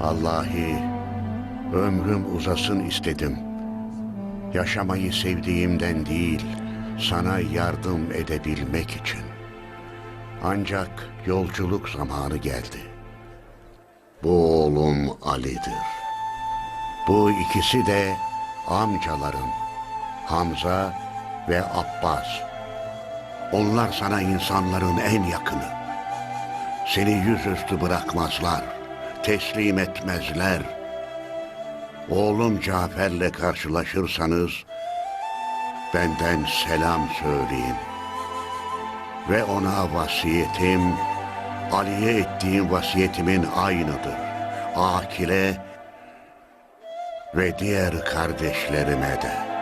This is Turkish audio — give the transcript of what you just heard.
Allahi ömrüm uzasın istedim. Yaşamayı sevdiğimden değil, sana yardım edebilmek için. Ancak yolculuk zamanı geldi. Bu oğlum Ali'dir. Bu ikisi de amcaların Hamza ve Abbas. Onlar sana insanların en yakını. Seni yüzüstü bırakmazlar, teslim etmezler. Oğlum Cafer'le karşılaşırsanız benden selam söyleyin. Ve ona vasiyetim, Ali'ye ettiğim vasiyetimin aynıdır. Akile ve diğer kardeşlerime de.